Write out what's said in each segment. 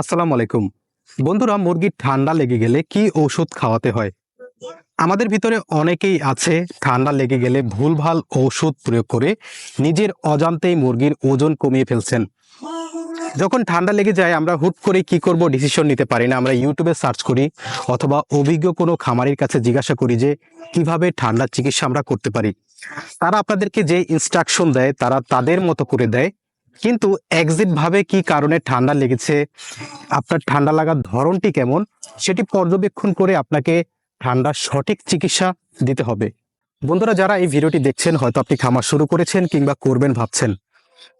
আসসালামু আলাইকুম। বন্ধুরা, মুরগির ঠান্ডা লেগে গেলে কি ঔষধ খাওয়াতে হয়? আমাদের ভিতরে অনেকেই আছে, ঠান্ডা লেগে গেলে ভুলভাল ঔষধ প্রয়োগ করে নিজের অজান্তেই মুরগির ওজন কমিয়ে ফেলছেন। যখন ঠান্ডা লেগে যায়, আমরা হুট করে কি করব ডিসিশন নিতে পারি না। আমরা ইউটিউবে সার্চ করি অথবা অভিজ্ঞ কোনো খামারির কাছে জিজ্ঞাসা করি যে, কীভাবে ঠান্ডার চিকিৎসা আমরা করতে পারি? তারা আপনাদেরকে যে ইনস্ট্রাকশন দেয়, তারা তাদের মতো করে দেয়। কিন্তু এক্সিট ভাবে কি কারণে ঠান্ডা লেগেছে? আপনার ঠান্ডা লাগার ধরনটি কেমন? সেটি পর্যবেক্ষণ করে আপনাকে ঠান্ডার সঠিক চিকিৎসা দিতে হবে। বন্ধুরা, যারা এই ভিডিওটি দেখছেন, হয়তো আপনি খামার শুরু করেছেন কিংবা করবেন, ভাবছেন।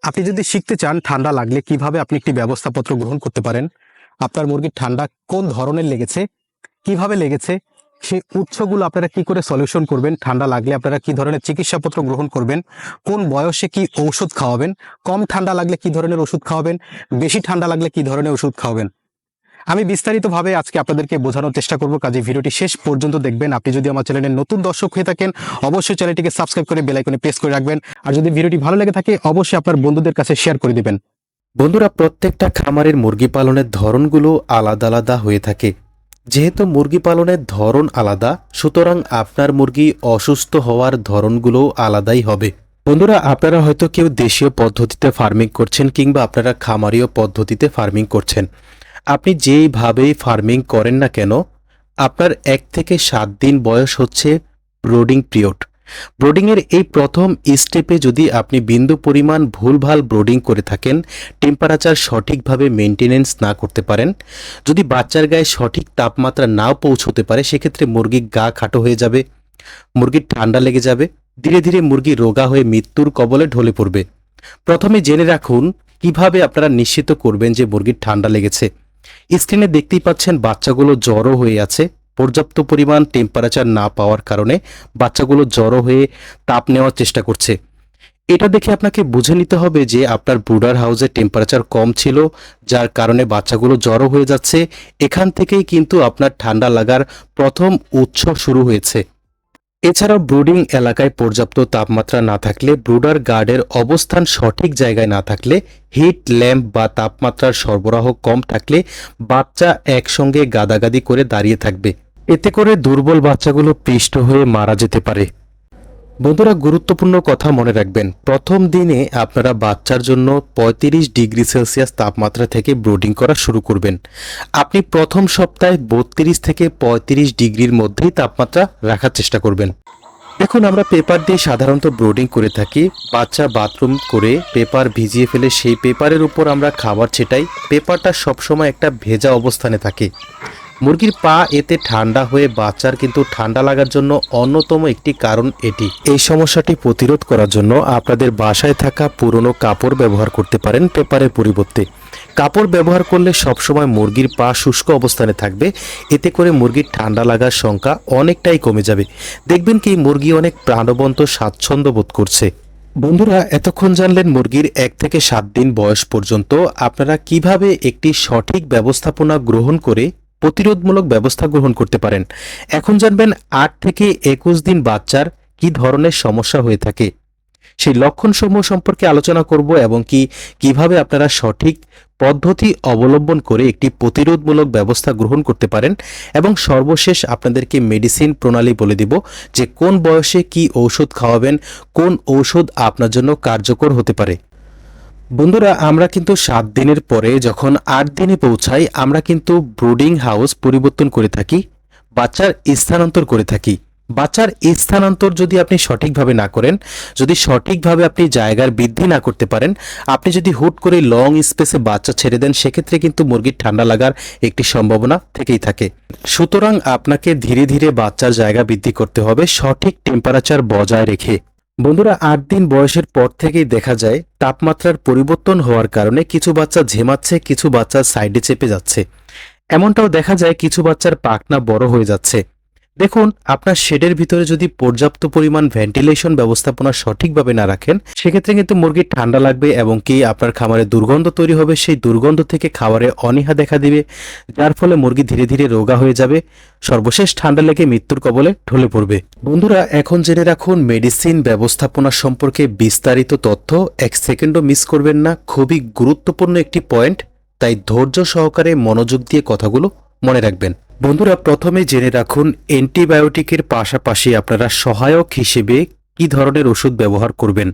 আপনি যদি শিখতে চান ঠান্ডা লাগলে কীভাবে আপনি একটি ব্যবস্থাপত্র গ্রহণ করতে পারেন? আপনার মুরগির ঠান্ডা কোন ধরনের লেগেছে? কীভাবে লেগেছে? সেই উৎসগুলো আপনারা কি করে সলিউশন করবেন? ঠান্ডা লাগলে আপনারা কি ধরনের চিকিৎসাপত্র গ্রহণ করবেন? কোন বয়সে কি ঔষধ খাওয়াবেন? কম ঠান্ডা লাগলে কি ধরনের ওষুধ খাওয়াবেন? বেশি ঠান্ডা লাগলে কি ধরনের ওষুধ খাওয়াবেন? আমি বিস্তারিতভাবে আজকে আপনাদেরকে বোঝানোর চেষ্টা করব, কাজে ভিডিওটি শেষ পর্যন্ত দেখবেন। আপনি যদি আমার চ্যানেলের নতুন দর্শক হয়ে থাকেন, অবশ্যই চ্যানেলটিকে সাবস্ক্রাইব করে বেলাইকনে প্রেস করে রাখবেন। আর যদি ভিডিওটি ভালো লেগে থাকে, অবশ্যই আপনার বন্ধুদের কাছে শেয়ার করে দিবেন। বন্ধুরা, প্রত্যেকটা খামারের মুরগি পালনের ধরনগুলো আলাদা আলাদা হয়ে থাকে। যেহেতু মুরগি পালনের ধরন আলাদা, সুতরাং আপনার মুরগি অসুস্থ হওয়ার ধরনগুলোও আলাদাই হবে। বন্ধুরা, আপনারা হয়তো কেউ দেশীয় পদ্ধতিতে ফার্মিং করছেন কিংবা আপনারা খামারীয় পদ্ধতিতে ফার্মিং করছেন। আপনি যেইভাবেই ফার্মিং করেন না কেন, আপনার এক থেকে সাত দিন বয়স হচ্ছে ব্রোডিং পিরিয়ড ব্রোডিংয়ের এই প্রথম স্টেপে যদি আপনি বিন্দু পরিমাণ ভুলভাল ব্রোডিং করে থাকেন টেম্পারেচার সঠিকভাবে মেনটেনেন্স না করতে পারেন। যদি বাচ্চার গায়ে সঠিক তাপমাত্রা নাও পৌঁছতে পারে, সেক্ষেত্রে মুরগির গা খাটো হয়ে যাবে, মুরগির ঠান্ডা লেগে যাবে, ধীরে ধীরে মুরগি রোগা হয়ে মৃত্যুর কবলে ঢলে পড়বে। প্রথমে জেনে রাখুন কীভাবে আপনারা নিশ্চিত করবেন যে মুরগির ঠান্ডা লেগেছে। স্ক্রিনে দেখতেই পাচ্ছেন বাচ্চাগুলো জড়ো হয়ে আছে। পর্যাপ্ত পরিমাণ টেম্পারেচার না পাওয়ার কারণে বাচ্চাগুলো জড়ো হয়ে তাপ নেওয়ার চেষ্টা করছে। এটা দেখে আপনাকে বুঝে নিতে হবে যে আপনার ব্রুডার হাউসে টেম্পারেচার কম ছিল, যার কারণে বাচ্চাগুলো জড়ো হয়ে যাচ্ছে। এখান থেকেই কিন্তু আপনার ঠান্ডা লাগার প্রথম উৎস শুরু হয়েছে। এছাড়াও ব্রুডিং এলাকায় পর্যাপ্ত তাপমাত্রা না থাকলে ব্রুডার গার্ডের অবস্থান সঠিক জায়গায় না থাকলে হিট ল্যাম্প বা তাপমাত্রার সরবরাহ কম থাকলে বাচ্চা একসঙ্গে গাদাগাদি করে দাঁড়িয়ে থাকবে। এতে করে দুর্বল বাচ্চাগুলো পিষ্ট হয়ে মারা যেতে পারে। বন্ধুরা, গুরুত্বপূর্ণ কথা মনে রাখবেন। প্রথম দিনে আপনারা বাচ্চার জন্য ৩৫ ডিগ্রি সেলসিয়াস তাপমাত্রা থেকে ব্রোডিং করা শুরু করবেন। আপনি প্রথম সপ্তাহে বত্রিশ থেকে ৩৫ ডিগ্রির মধ্যেই তাপমাত্রা রাখার চেষ্টা করবেন। দেখুন, আমরা পেপার দিয়ে সাধারণত ব্রোডিং করে থাকি। বাচ্চা বাথরুম করে পেপার ভিজিয়ে ফেলে সেই পেপারের উপর আমরা খাবার ছেটাই। পেপারটা সবসময় একটা ভেজা অবস্থানে থাকে। মুরগির পা এতে ঠান্ডা হয়ে বাচ্চার কিন্তু ঠান্ডা লাগার জন্য অন্যতম একটি কারণ এটি। এই সমস্যাটি প্রতিরোধ করার জন্য আপনাদের বাসায় থাকা পুরনো কাপড় ব্যবহার করতে পারেন পেপারের পরিবর্তে। কাপড় ব্যবহার করলে সবসময় মুরগির পা শুষ্ক অবস্থানে থাকবে, এতে করে মুরগির ঠান্ডা লাগার সংখ্যা অনেকটাই কমে যাবে। দেখবেন কি মুরগি অনেক প্রাণবন্ত, স্বাচ্ছন্দ্য বোধ করছে। বন্ধুরা, এতক্ষণ জানলেন মুরগির এক থেকে সাত দিন বয়স পর্যন্ত আপনারা কীভাবে একটি সঠিক ব্যবস্থাপনা গ্রহণ করে প্রতিরোধমূলক ব্যবস্থা গ্রহণ করতে পারেন। এখন জানবেন আট থেকে একুশ দিন বাচ্চার কি ধরনের সমস্যা হয়ে থাকে। সেই লক্ষণসমূহ সম্পর্কে আলোচনা করব এবং কি, কীভাবে আপনারা সঠিক পদ্ধতি অবলম্বন করে একটি প্রতিরোধমূলক ব্যবস্থা গ্রহণ করতে পারেন এবং সর্বশেষ আপনাদেরকে মেডিসিন প্রণালী বলে দিব যে কোন বয়সে কি ঔষধ খাওয়াবেন, কোন ঔষধ আপনার জন্য কার্যকর হতে পারে। বন্ধুরা, আমরা কিন্তু সাত দিনের পরে যখন আট দিনে পৌঁছাই, আমরা কিন্তু ব্রুডিং হাউস পরিবর্তন করে থাকি, বাচ্চার স্থানান্তর করে থাকি। বাচ্চার স্থানান্তর যদি আপনি সঠিকভাবে না করেন, যদি সঠিকভাবে আপনি জায়গার বৃদ্ধি না করতে পারেন, আপনি যদি হুট করে লং স্পেসে বাচ্চা ছেড়ে দেন, সেক্ষেত্রে কিন্তু মুরগির ঠান্ডা লাগার একটি সম্ভাবনা থেকেই থাকে। সুতরাং আপনাকে ধীরে ধীরে বাচ্চার জায়গা বৃদ্ধি করতে হবে, সঠিক টেম্পারেচার বজায় রেখে। বন্ধুরা, আট দিন বয়সের পর থেকেই দেখা যায় তাপমাত্রার পরিবর্তন হওয়ার কারণে কিছু বাচ্চা ঝেমাচ্ছে, কিছু বাচ্চা সাইডে চেপে যাচ্ছে। এমনটাও দেখা যায় কিছু বাচ্চার পাখনা বড় হয়ে যাচ্ছে। দেখুন, আপনার শেডের ভিতরে যদি পর্যাপ্ত পরিমাণ ভেন্টিলেশন ব্যবস্থাপনা সঠিকভাবে না রাখেন, সেক্ষেত্রে কিন্তু মুরগির ঠান্ডা লাগবে এবং কি আপনার খামারে দুর্গন্ধ তৈরি হবে। সেই দুর্গন্ধ থেকে খাবারে অনীহা দেখা দিবে, যার ফলে মুরগি ধীরে ধীরে রোগা হয়ে যাবে। সর্বশেষ ঠান্ডা লেগে মৃত্যুর কবলে ঢলে পড়বে। বন্ধুরা, এখন জেনে রাখুন মেডিসিন ব্যবস্থাপনা সম্পর্কে বিস্তারিত তথ্য এক সেকেন্ডও মিস করবেন না। খুবই গুরুত্বপূর্ণ একটি পয়েন্ট তাই ধৈর্য সহকারে মনোযোগ দিয়ে কথাগুলো মনে রাখবেন। বন্ধুরা, প্রথমে জেনে রাখুন, অ্যান্টিবায়োটিকের পাশাপাশি আপনারা সহায়ক হিসেবে কি ধরনের ওষুধ ব্যবহার করবেন।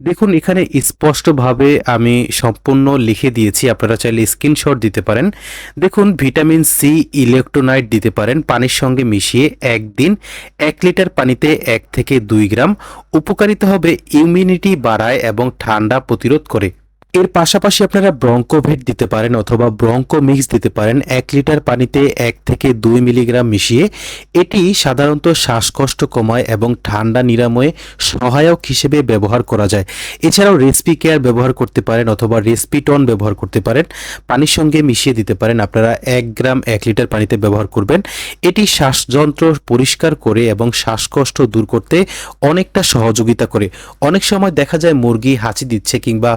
দেখুন, এখানে স্পষ্টভাবে আমি সম্পূর্ণ লিখে দিয়েছি, আপনারা চাইলে স্ক্রিনশট দিতে পারেন। দেখুন, ভিটামিন সি, ইলেকট্রোনাইট দিতে পারেন, পানির সঙ্গে মিশিয়ে একদিন এক লিটার পানিতে এক থেকে দুই গ্রাম। উপকারিতা হবে ইমিউনিটি বাড়ায় এবং ঠান্ডা প্রতিরোধ করে। এর পাশাপাশি আপনারা ব্রঙ্কোভেট দিতে পারেন অথবা ব্রঙ্কো মিক্স দিতে পারেন এক লিটার পানিতে এক থেকে দুই মিলিগ্রাম মিশিয়ে। এটি সাধারণত শ্বাসকষ্ট কমায় এবং ঠান্ডা নিরাময়ে সহায়ক হিসেবে ব্যবহার করা যায়। এছাড়াও রেসপি কেয়ার ব্যবহার করতে পারেন অথবা রেসপিটন ব্যবহার করতে পারেন। পানির সঙ্গে মিশিয়ে দিতে পারেন, আপনারা এক গ্রাম এক লিটার পানিতে ব্যবহার করবেন। এটি শ্বাসযন্ত্র পরিষ্কার করে এবং শ্বাসকষ্ট দূর করতে অনেকটা সহযোগিতা করে। অনেক সময় দেখা যায় মুরগি হাঁচি দিচ্ছে কিংবা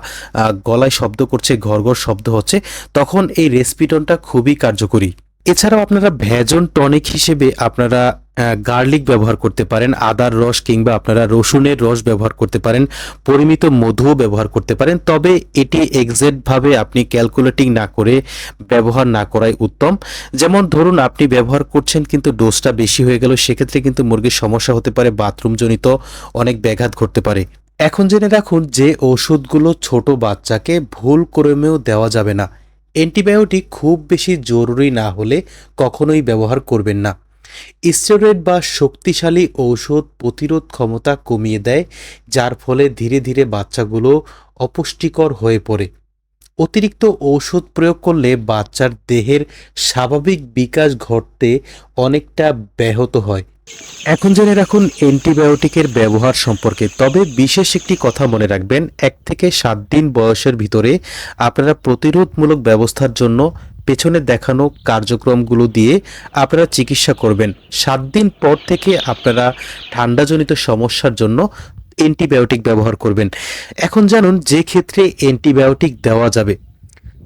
গলায় শব্দ করছে, ঘরঘর শব্দ হচ্ছে, তখন এই রেসপিটনটা খুবই কার্যকরী। এছাড়াও আপনারা ভেজন টনিক হিসেবে আপনারা গার্লিক ব্যবহার করতে পারেন, আদার রস কিংবা আপনারা রসুনের রস ব্যবহার করতে পারেন, পরিমিত মধুও ব্যবহার করতে পারেন, তবে এটি এক্সাক্টভাবে আপনি ক্যালকুলেটিং না করে ব্যবহার না করাই উত্তম। যেমন ধরুন, আপনি ব্যবহার করছেন কিন্তু ডোজটা বেশি হয়ে গেল, সেক্ষেত্রে কিন্তু মুরগির সমস্যা হতে পারে বাথরুমজনিত অনেক ব্যাঘাত ঘটতে পারে। এখন জেনে রাখুন যে ওষুধগুলো ছোট বাচ্চাকে ভুল ক্রমেও দেওয়া যাবে না। অ্যান্টিবায়োটিক খুব বেশি জরুরি না হলে কখনোই ব্যবহার করবেন না। স্টেরয়েড বা শক্তিশালী ঔষধ প্রতিরোধ ক্ষমতা কমিয়ে দেয়, যার ফলে ধীরে ধীরে বাচ্চাগুলো অপুষ্টিকর হয়ে পড়ে। অতিরিক্ত ঔষধ প্রয়োগ করলে বাচ্চার দেহের স্বাভাবিক বিকাশ ঘটতে অনেকটা ব্যাহত হয়। এখন জেনে রাখুন, অ্যান্টিবায়োটিকের ব্যবহার সম্পর্কে। তবে বিশেষ একটি কথা মনে রাখবেন, এক থেকে সাত দিন বয়সের ভিতরে আপনারা প্রতিরোধমূলক ব্যবস্থার জন্য পেছনে দেখানো কার্যক্রমগুলো দিয়ে আপনারা চিকিৎসা করবেন। সাত দিন পর থেকে আপনারা ঠান্ডাজনিত সমস্যার জন্য অ্যান্টিবায়োটিক ব্যবহার করবেন। এখন জানুন, যে ক্ষেত্রে অ্যান্টিবায়োটিক দেওয়া যাবে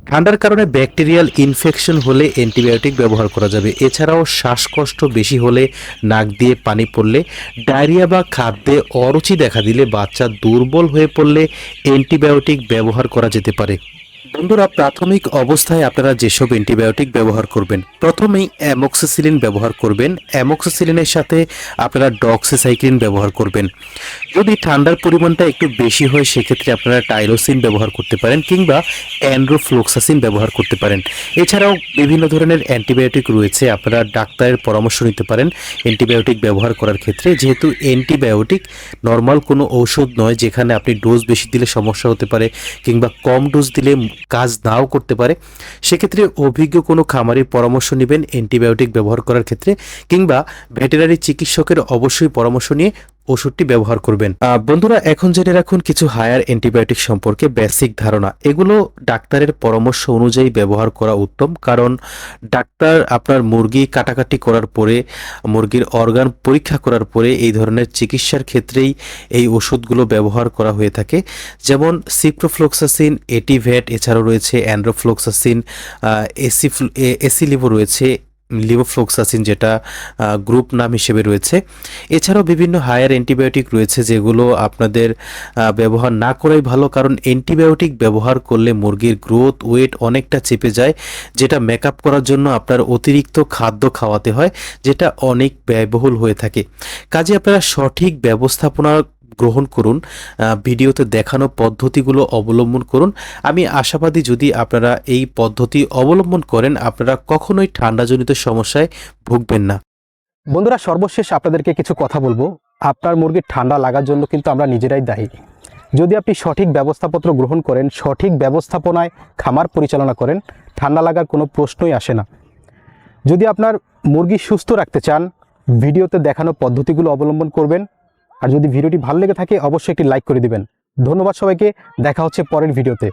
ঠান্ডার কারণে ব্যাকটেরিয়াল ইনফেকশন হলে অ্যান্টিবায়োটিক ব্যবহার করা যাবে। এছাড়াও শ্বাসকষ্ট বেশি হলে নাক দিয়ে পানি পড়লে, ডায়রিয়া বা খাদ্যে অরুচি দেখা দিলে বাচ্চা দুর্বল হয়ে পড়লে অ্যান্টিবায়োটিক ব্যবহার করা যেতে পারে। বন্ধুরা, প্রাথমিক অবস্থায় আপনারা যেসব অ্যান্টিবায়োটিক ব্যবহার করবেন, প্রথমেই অ্যামোক্সিসিলিন ব্যবহার করবেন। অ্যামোক্সিসিলিনের সাথে আপনারা ডক্সিসাইক্লিন ব্যবহার করবেন। যদি ঠান্ডার পরিমাণটা একটু বেশি হয়, সেক্ষেত্রে আপনারা টাইরোসিন ব্যবহার করতে পারেন কিংবা অ্যান্ড্রোফ্লোক্সাসিন ব্যবহার করতে পারেন। এছাড়াও বিভিন্ন ধরনের অ্যান্টিবায়োটিক রয়েছে, আপনারা ডাক্তারের পরামর্শ নিতে পারেন অ্যান্টিবায়োটিক ব্যবহার করার ক্ষেত্রে। যেহেতু অ্যান্টিবায়োটিক নর্মাল কোনো ঔষধ নয়, যেখানে আপনি ডোজ বেশি দিলে সমস্যা হতে পারে, কিংবা কম ডোজ দিলে কাজ নাও করতে পারে, সেক্ষেত্রে অভিজ্ঞ কোনো খামারের পরামর্শ নেবেন অ্যান্টিবায়োটিক ব্যবহার করার ক্ষেত্রে, কিংবা ভেটেরিনারি চিকিৎসকের অবশ্যই পরামর্শ নিয়ে ওষুধটি ব্যবহার করবেন। বন্ধুরা, এখন জেনে রাখুন কিছু হায়ার অ্যান্টিবায়োটিক সম্পর্কে বেসিক ধারণা। এগুলো ডাক্তারের পরামর্শ অনুযায়ী ব্যবহার করা উত্তম, কারণ ডাক্তার আপনার মুরগি কাটাকাটি করার পরে, মুরগির অর্গান পরীক্ষা করার পরে এই ধরনের চিকিৎসার ক্ষেত্রেই এই ওষুধগুলো ব্যবহার করা হয়ে থাকে। যেমন সিপ্রোফ্লোক্সাসিন এটিভেট এছাড়াও রয়েছে অ্যান্ড্রোফ্লোক্সাসিন এসিলিভো রয়েছে লিভোফ্লোক্সাসিন যেটা গ্রুপ নাম হিসেবে রয়েছে। এছাড়াও বিভিন্ন হায়ার অ্যান্টিবায়োটিক রয়েছে যেগুলো আপনাদের ব্যবহার না করাই ভালো, কারণ অ্যান্টিবায়োটিক ব্যবহার করলে মুরগির গ্রোথ, ওয়েট অনেকটা চেপে যায়, যেটা মেকআপ করার জন্য আপনার অতিরিক্ত খাদ্য খাওয়াতে হয়, যেটা অনেক ব্যয়বহুল হয়ে থাকে। কাজে আপনারা সঠিক ব্যবস্থাপনা গ্রহণ করুন ভিডিওতে দেখানো পদ্ধতিগুলো অবলম্বন করুন। আমি আশাবাদী যদি আপনারা এই পদ্ধতি অবলম্বন করেন, আপনারা কখনোই ঠান্ডাজনিত সমস্যায় ভুগবেন না। বন্ধুরা, সর্বশেষ আপনাদেরকে কিছু কথা বলব। আপনার মুরগির ঠান্ডা লাগার জন্য কিন্তু আমরা নিজেরাই দায়ী। যদি আপনি সঠিক ব্যবস্থাপত্র গ্রহণ করেন, সঠিক ব্যবস্থাপনায় খামার পরিচালনা করেন, ঠান্ডা লাগার কোনো প্রশ্নই আসে না। যদি আপনার মুরগি সুস্থ রাখতে চান, ভিডিওতে দেখানো পদ্ধতিগুলো অবলম্বন করবেন আর যদি ভিডিওটি ভালো লেগে থাকে, অবশ্যই একটি লাইক করে দিবেন। ধন্যবাদ সবাইকে, দেখা হচ্ছে পরের ভিডিওতে।